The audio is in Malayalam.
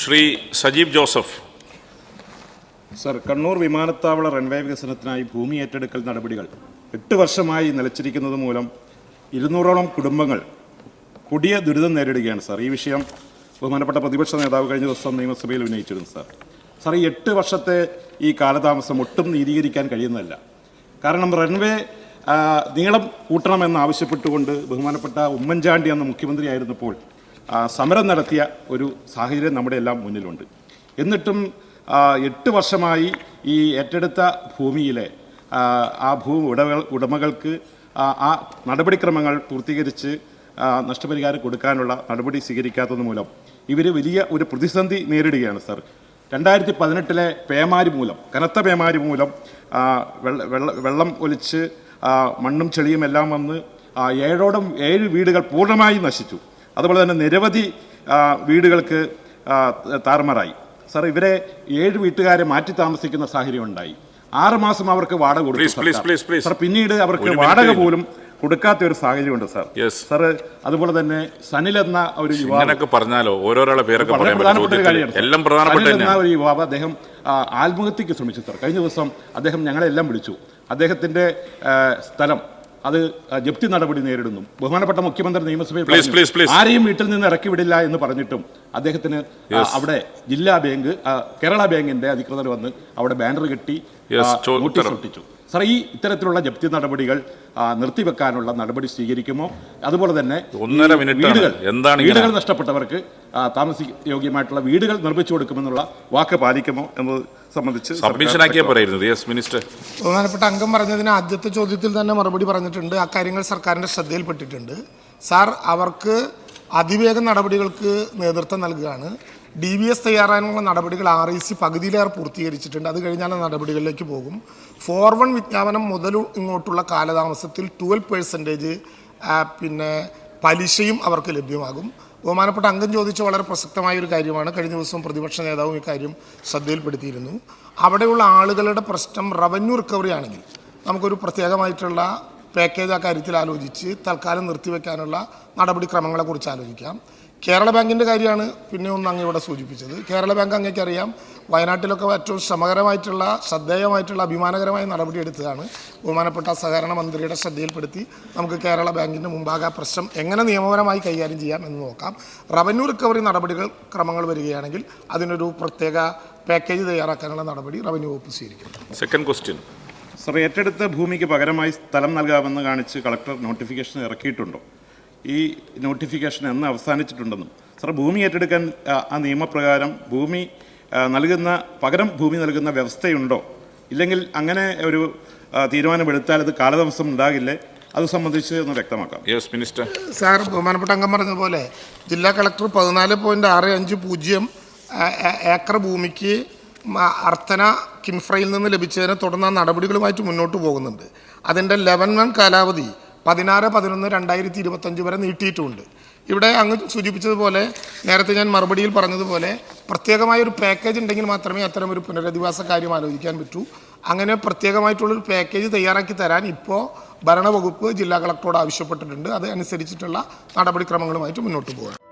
ശ്രീ സജീവ് ജോസഫ്. സർ കണ്ണൂർ വിമാനത്താവള റൺവേ വികസനത്തിനായി ഭൂമി ഏറ്റെടുക്കൽ നടപടികൾ എട്ട് വർഷമായി നിലച്ചിരിക്കുന്നത് മൂലം ഇരുന്നൂറോളം കുടുംബങ്ങൾ കൊടിയ ദുരിതം നേരിടുകയാണ് സാർ. ഈ വിഷയം ബഹുമാനപ്പെട്ട പ്രതിപക്ഷ നേതാവ് കഴിഞ്ഞ ദിവസം നിയമസഭയിൽ ഉന്നയിച്ചിരുന്നു സാർ. സാർ ഈ എട്ട് വർഷത്തെ ഈ കാലതാമസം ഒട്ടും നീതീകരിക്കാൻ കഴിയുന്നതല്ല. കാരണം റൺവേ നീളം കൂട്ടണമെന്ന് ആവശ്യപ്പെട്ടുകൊണ്ട് ബഹുമാനപ്പെട്ട ഉമ്മൻചാണ്ടി എന്ന മുഖ്യമന്ത്രിയായിരുന്നപ്പോൾ സമരം നടത്തിയ ഒരു സാഹചര്യം നമ്മുടെ എല്ലാം മുന്നിലുണ്ട്. എന്നിട്ടും എട്ട് വർഷമായി ഈ ഏറ്റെടുത്ത ഭൂമിയിലെ ആ, ഭൂ ഉടമകൾ ഉടമകൾക്ക് ആ നടപടിക്രമങ്ങൾ പൂർത്തീകരിച്ച് നഷ്ടപരിഹാരം കൊടുക്കാനുള്ള നടപടി സ്വീകരിക്കാത്തത് മൂലം ഇവർ വലിയ ഒരു പ്രതിസന്ധി നേരിടുകയാണ് സർ. രണ്ടായിരത്തി പതിനെട്ടിലെ പേമാരി മൂലം കനത്ത പേമാരി മൂലം വെള്ളം ഒലിച്ച് മണ്ണും ചെളിയും എല്ലാം വന്ന് ഏഴോടം ഏഴ് വീടുകൾ പൂർണമായി നശിച്ചു. അതുപോലെ തന്നെ നിരവധി വീടുകൾക്ക് താറുമാറായി. സാർ ഇവരെ ഏഴ് വീട്ടുകാരെ മാറ്റി താമസിക്കുന്ന സാഹചര്യം ഉണ്ടായി. ആറ് മാസം അവർക്ക് വാടക കൊടുക്കും. സാർ പിന്നീട് അവർക്ക് വാടക പോലും കൊടുക്കാത്ത ഒരു സാഹചര്യമുണ്ട് സാർ. സാർ അതുപോലെ തന്നെ സനിൽ എന്ന ഒരു യുവാവ് പറഞ്ഞാലോ ഓരോരാളെ പേരൊക്കെ പ്രധാനപ്പെട്ട കാര്യമാണ് എല്ലാം പ്രധാനപ്പെട്ട എന്ന ഒരു യുവാവ് അദ്ദേഹം ആത്മഹത്യക്ക് ശ്രമിച്ചു സാർ. കഴിഞ്ഞ ദിവസം അദ്ദേഹം ഞങ്ങളെല്ലാം വിളിച്ചു. അദ്ദേഹത്തിന്റെ സ്ഥലം അത് ജപ്തി നടപടി നേരിടുന്നു. ബഹുമാനപ്പെട്ട മുഖ്യമന്ത്രി നിയമസഭയിൽ. ആരെയും വീട്ടിൽ നിന്ന് ഇറക്കി വിടില്ല എന്ന് പറഞ്ഞിട്ടും അദ്ദേഹത്തിന് അവിടെ ജില്ലാ ബാങ്ക് കേരള ബാങ്കിന്റെ അധികൃതർ വന്ന് അവിടെ ബാനർ കെട്ടി നോട്ടീസ് ഒട്ടിച്ചു. സാർ ഈ ഇത്തരത്തിലുള്ള ജപ്തി നടപടികൾ നിർത്തിവെക്കാനുള്ള നടപടി സ്വീകരിക്കുമോ? അതുപോലെ തന്നെ ഒന്നര മിനിറ്റ് വീടുകൾ എന്താണ്? വീടുകൾ നഷ്ടപ്പെട്ടവർക്ക് താമസ യോഗ്യമായിട്ടുള്ള വീടുകൾ നിർമ്മിച്ചു കൊടുക്കുമെന്നുള്ള വാക്ക് പാലിക്കുമോ എന്നത് സംബന്ധിച്ച് പോരായിരുന്നു. യെസ് മിനിസ്റ്റർ ബഹുമാനപ്പെട്ട അംഗം പറഞ്ഞതിന് ആദ്യത്തെ ചോദ്യത്തിൽ തന്നെ മറുപടി പറഞ്ഞിട്ടുണ്ട്. അക്കാര്യങ്ങൾ കാര്യങ്ങൾ സർക്കാരിന്റെ ശ്രദ്ധയിൽപ്പെട്ടിട്ടുണ്ട്. സാർ അവർക്ക് അതിവേഗ നടപടികൾക്ക് നേതൃത്വം നൽകുകയാണ്. ഡി ബി എസ് തയ്യാറാനുള്ള നടപടികൾ ആർ ഇ സി പകുതിയിലേറെ പൂർത്തീകരിച്ചിട്ടുണ്ട്. അത് കഴിഞ്ഞാൽ നടപടികളിലേക്ക് പോകും. ഫോർ വൺ വിജ്ഞാപനം മുതൽ ഇങ്ങോട്ടുള്ള കാലതാമസത്തിൽ ട്വൽവ് പേഴ്സന്റേജ് പിന്നെ പലിശയും അവർക്ക് ലഭ്യമാകും. ബഹുമാനപ്പെട്ട അംഗം ചോദിച്ച വളരെ പ്രസക്തമായ ഒരു കാര്യമാണ്. കഴിഞ്ഞ ദിവസം പ്രതിപക്ഷ നേതാവും ഇക്കാര്യം ശ്രദ്ധയിൽപ്പെടുത്തിയിരുന്നു. അവിടെയുള്ള ആളുകളുടെ പ്രശ്നം റവന്യൂ റിക്കവറി ആണെങ്കിൽ നമുക്കൊരു പ്രത്യേകമായിട്ടുള്ള പാക്കേജ് ആ കാര്യത്തിൽ ആലോചിച്ച് തൽക്കാലം നിർത്തിവെക്കാനുള്ള നടപടിക്രമങ്ങളെക്കുറിച്ച് ആലോചിക്കാം. കേരള ബാങ്കിന്റെ കാര്യമാണ് പിന്നെ ഒന്ന് അങ്ങ് ഇവിടെ സൂചിപ്പിച്ചത്. കേരള ബാങ്ക് അങ്ങേക്കറിയാം വയനാട്ടിലൊക്കെ ഏറ്റവും ശ്രമകരമായിട്ടുള്ള ശ്രദ്ധേയമായിട്ടുള്ള അഭിമാനകരമായ നടപടി എടുത്തതാണ്. ബഹുമാനപ്പെട്ട സഹകരണ മന്ത്രിയുടെ ശ്രദ്ധയിൽപ്പെടുത്തി നമുക്ക് കേരള ബാങ്കിന്റെ മുമ്പാകെ പ്രശ്നം എങ്ങനെ നിയമപരമായി കൈകാര്യം ചെയ്യാം എന്ന് നോക്കാം. റവന്യൂ റിക്കവറി നടപടികൾ ക്രമങ്ങൾ വരികയാണെങ്കിൽ അതിനൊരു പ്രത്യേക പാക്കേജ് തയ്യാറാക്കാനുള്ള നടപടി റവന്യൂ വകുപ്പ് സ്വീകരിക്കും സെക്കൻഡ് ക്വസ്റ്റ്യൻ സർ ഏറ്റെടുത്ത ഭൂമിക്ക് പകരമായി സ്ഥലം നൽകാമെന്ന് കാണിച്ച് കളക്ടർ നോട്ടിഫിക്കേഷൻ ഇറക്കിയിട്ടുണ്ടോ? ഈ നോട്ടിഫിക്കേഷൻ എന്ന് അവസാനിച്ചിട്ടുണ്ടെന്നും. സർ ഭൂമി ഏറ്റെടുക്കാൻ ആ, നിയമപ്രകാരം ഭൂമി നൽകുന്ന പകരം ഭൂമി നൽകുന്ന വ്യവസ്ഥയുണ്ടോ? ഇല്ലെങ്കിൽ അങ്ങനെ ഒരു തീരുമാനമെടുത്താൽ അത് കാലതാമസം ഉണ്ടാകില്ലേ? അത് സംബന്ധിച്ച് ഒന്ന് വ്യക്തമാക്കാം. യെസ് മിനിസ്റ്റർ സാർ ബഹുമാനപ്പെട്ട അംഗം പറഞ്ഞതുപോലെ ജില്ലാ കളക്ടർ പതിനാല് പോയിന്റ് ആറ് അഞ്ച് പൂജ്യം ഏക്കർ ഭൂമിക്ക് അർത്ഥന കിൻഫ്രയിൽ നിന്ന് ലഭിച്ചതിനെ തുടർന്ന് നടപടികളുമായിട്ട് മുന്നോട്ട് പോകുന്നുണ്ട്. അതിന്റെ ലെവൻ വൺ കാലാവധി പതിനാറ് പതിനൊന്ന് രണ്ടായിരത്തി ഇരുപത്തഞ്ച് വരെ നീട്ടിയിട്ടുമുണ്ട് ഇവിടെ അങ്ങ് സൂചിപ്പിച്ചതുപോലെ നേരത്തെ ഞാൻ മറുപടിയിൽ പറഞ്ഞതുപോലെ പ്രത്യേകമായ ഒരു പാക്കേജ് ഉണ്ടെങ്കിൽ മാത്രമേ അത്തരം ഒരു പുനരധിവാസ കാര്യം ആലോചിക്കാൻ പറ്റൂ. അങ്ങനെ പ്രത്യേകമായിട്ടുള്ളൊരു പാക്കേജ് തയ്യാറാക്കി തരാൻ ഇപ്പോൾ ഭരണവകുപ്പ് ജില്ലാ കളക്ടറോട് ആവശ്യപ്പെട്ടിട്ടുണ്ട്. അത് അനുസരിച്ചിട്ടുള്ള നടപടിക്രമങ്ങളുമായിട്ട് മുന്നോട്ട് പോകാം